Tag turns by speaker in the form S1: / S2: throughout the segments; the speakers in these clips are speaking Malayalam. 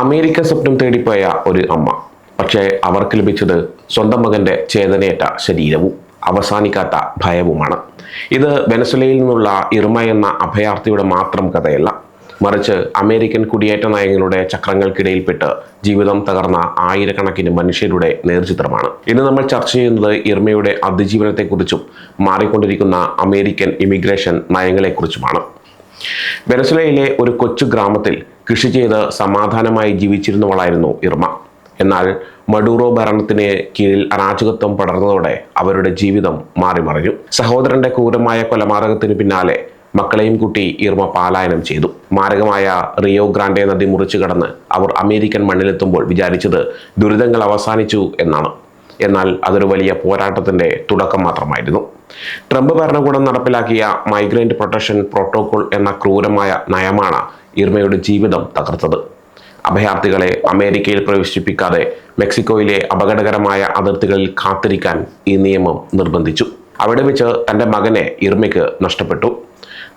S1: അമേരിക്ക സ്വപ്നം തേടിപ്പോയ ഒരു അമ്മ. പക്ഷേ അവർക്ക് ലഭിച്ചത് സ്വന്തം മകന്റെ ചേതനയേറ്റ ശരീരവും അവസാനിക്കാത്ത ഭയവുമാണ്. ഇത് വെനസുലയിൽ നിന്നുള്ള ഇർമ എന്ന അഭയാർത്ഥിയുടെ മാത്രം കഥയല്ല. മറിച്ച് അമേരിക്കൻ കുടിയേറ്റ നയങ്ങളുടെ ചക്രങ്ങൾക്കിടയിൽപ്പെട്ട് ജീവിതം തകർന്ന ആയിരക്കണക്കിന് മനുഷ്യരുടെ നേർചിത്രമാണ്. ഇന്ന് നമ്മൾ ചർച്ച ചെയ്യുന്നത് ഇർമയുടെ അതിജീവനത്തെക്കുറിച്ചും മാറിക്കൊണ്ടിരിക്കുന്ന അമേരിക്കൻ ഇമിഗ്രേഷൻ നയങ്ങളെക്കുറിച്ചുമാണ്. വെനസുലയിലെ ഒരു കൊച്ചു ഗ്രാമത്തിൽ കൃഷി ചെയ്ത് സമാധാനമായി ജീവിച്ചിരുന്നവളായിരുന്നു ഇർമ. എന്നാൽ മഡൂറോ ഭരണത്തിന് കീഴിൽ അരാജകത്വം പടർന്നതോടെ അവരുടെ ജീവിതം മാറിമറിഞ്ഞു സഹോദരന്റെ ക്രൂരമായ കൊലപാതകത്തിന് പിന്നാലെ മക്കളെയും കൂട്ടി ഇർമ പാലായനം ചെയ്തു. മാരകമായ റിയോ ഗ്രാൻഡെ നദി മുറിച്ചു കടന്ന് അവർ അമേരിക്കൻ മണ്ണിലെത്തുമ്പോൾ വിചാരിച്ചത് ദുരിതങ്ങൾ അവസാനിച്ചു എന്നാണ്. എന്നാൽ അതൊരു വലിയ പോരാട്ടത്തിന്റെ തുടക്കം മാത്രമായിരുന്നു. ട്രംപ് ഭരണകൂടം നടപ്പിലാക്കിയ മൈഗ്രന്റ് പ്രൊട്ടക്ഷൻ പ്രോട്ടോകോൾ എന്ന ക്രൂരമായ നയമാണ് ഇർമയുടെ ജീവിതം തകർത്തത്. അഭയാർത്ഥികളെ അമേരിക്കയിൽ പ്രവേശിപ്പിക്കാതെ മെക്സിക്കോയിലെ അപകടകരമായ അതിർത്തികളിൽ കാത്തിരിക്കാൻ ഈ നിയമം നിർബന്ധിച്ചു. അവിടെ വെച്ച് തന്റെ മകനെ ഇർമയ്ക്ക് നഷ്ടപ്പെട്ടു.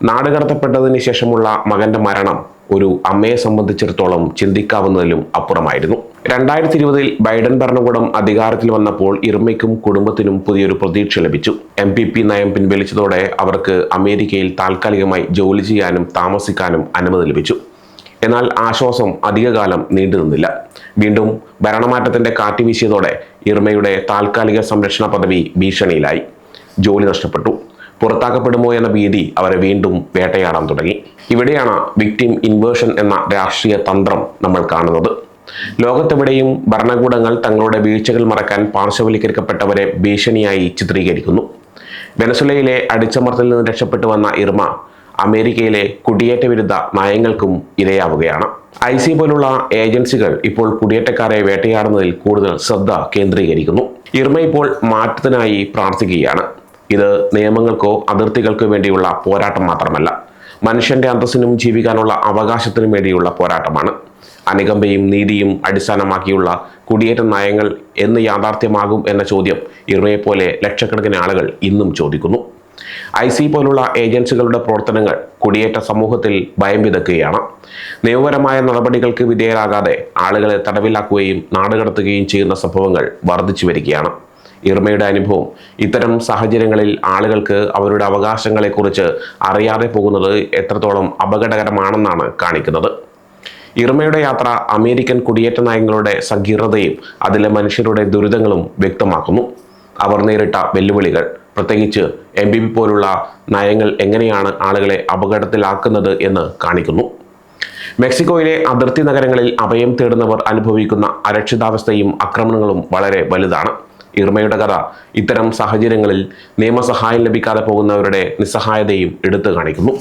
S1: നാടുകടത്തപ്പെട്ടതിന് ശേഷമുള്ള മകന്റെ മരണം ഒരു അമ്മയെ സംബന്ധിച്ചിടത്തോളം ചിന്തിക്കാവുന്നതിലും അപ്പുറമായിരുന്നു. രണ്ടായിരത്തി ഇരുപതിൽ ബൈഡൻ ഭരണകൂടം അധികാരത്തിൽ വന്നപ്പോൾ ഇർമയ്ക്കും കുടുംബത്തിനും പുതിയൊരു പ്രതീക്ഷ ലഭിച്ചു. എം പി പി നയം പിൻവലിച്ചതോടെ അവർക്ക് അമേരിക്കയിൽ താൽക്കാലികമായി ജോലി ചെയ്യാനും താമസിക്കാനും അനുമതി ലഭിച്ചു. എന്നാൽ ആശ്വാസം അധികകാലം നീണ്ടു നിന്നില്ല. വീണ്ടും ഭരണമാറ്റത്തിന്റെ കാറ്റ് വീശിയതോടെ ഇർമയുടെ താൽക്കാലിക സംരക്ഷണ പദവി ഭീഷണിയിലായി. ജോലി നഷ്ടപ്പെട്ടു. പുറത്താക്കപ്പെടുമോ എന്ന ഭീതി അവരെ വീണ്ടും വേട്ടയാടാൻ തുടങ്ങി. ഇവിടെയാണ് വിക്ടിം ഇൻവേർഷൻ എന്ന രാഷ്ട്രീയ തന്ത്രം നമ്മൾ കാണുന്നത്. ലോകത്തെവിടെയും ഭരണകൂടങ്ങൾ തങ്ങളുടെ വീഴ്ചകൾ മറക്കാൻ പാർശ്വവൽക്കരിക്കപ്പെട്ടവരെ ഭീഷണിയായി ചിത്രീകരിക്കുന്നു. വെനസുലയിലെ അടിച്ചമർത്തലിൽ നിന്ന് രക്ഷപ്പെട്ടു വന്ന ഇർമ അമേരിക്കയിലെ കുടിയേറ്റ വിരുദ്ധ നയങ്ങൾക്കും ഇരയാവുകയാണ്. ഐ സി പോലുള്ള ഏജൻസികൾ ഇപ്പോൾ കുടിയേറ്റക്കാരെ വേട്ടയാടുന്നതിൽ കൂടുതൽ ശ്രദ്ധ കേന്ദ്രീകരിക്കുന്നു. ഇർമ ഇപ്പോൾ മാറ്റത്തിനായി പ്രാർത്ഥിക്കുകയാണ്. ഇത് നിയമങ്ങൾക്കോ അതിർത്തികൾക്കോ വേണ്ടിയുള്ള പോരാട്ടം മാത്രമല്ല മനുഷ്യന്റെ അന്തസ്സിനും ജീവിക്കാനുള്ള അവകാശത്തിനും വേണ്ടിയുള്ള പോരാട്ടമാണ്. അനുകമ്പയും നീതിയും അടിസ്ഥാനമാക്കിയുള്ള കുടിയേറ്റ നയങ്ങൾ എന്ന് യാഥാർത്ഥ്യമാകും എന്ന ചോദ്യം ഇർമയെപ്പോലെ ലക്ഷക്കണക്കിന് ആളുകൾ ഇന്നും ചോദിക്കുന്നു. ഐ സി പോലുള്ള ഏജൻസികളുടെ പ്രവർത്തനങ്ങൾ കുടിയേറ്റ സമൂഹത്തിൽ ഭയം വിതക്കുകയാണ്. നിയമപരമായ നടപടികൾക്ക് വിധേയരാകാതെ ആളുകളെ തടവിലാക്കുകയും നാടുകടത്തുകയും ചെയ്യുന്ന സംഭവങ്ങൾ വർദ്ധിച്ചു വരികയാണ്. ഇർമയുടെ അനുഭവം. ഇത്തരം സാഹചര്യങ്ങളിൽ ആളുകൾക്ക് അവരുടെ അവകാശങ്ങളെക്കുറിച്ച് അറിയാതെ പോകുന്നത് എത്രത്തോളം അപകടകരമാണെന്നാണ് കാണിക്കുന്നത്. ഇർമയുടെ യാത്ര അമേരിക്കൻ കുടിയേറ്റ നയങ്ങളുടെ സങ്കീർണതയും അതിലെ മനുഷ്യരുടെ ദുരിതങ്ങളും വ്യക്തമാക്കുന്നു. അവർ നേരിട്ട വെല്ലുവിളികൾ പ്രത്യേകിച്ച് എം ബി പി പോലുള്ള നയങ്ങൾ എങ്ങനെയാണ് ആളുകളെ അപകടത്തിലാക്കുന്നത് എന്ന് കാണിക്കുന്നു. മെക്സിക്കോയിലെ അതിർത്തി നഗരങ്ങളിൽ അഭയം തേടുന്നവർ അനുഭവിക്കുന്ന അരക്ഷിതാവസ്ഥയും ആക്രമണങ്ങളും വളരെ വലുതാണ്. ഇർമയുടെ കഥ ഇത്തരം സാഹചര്യങ്ങളിൽ നിയമസഹായം ലഭിക്കാതെ പോകുന്നവരുടെ നിസ്സഹായതയും എടുത്തു കാണിക്കുന്നു.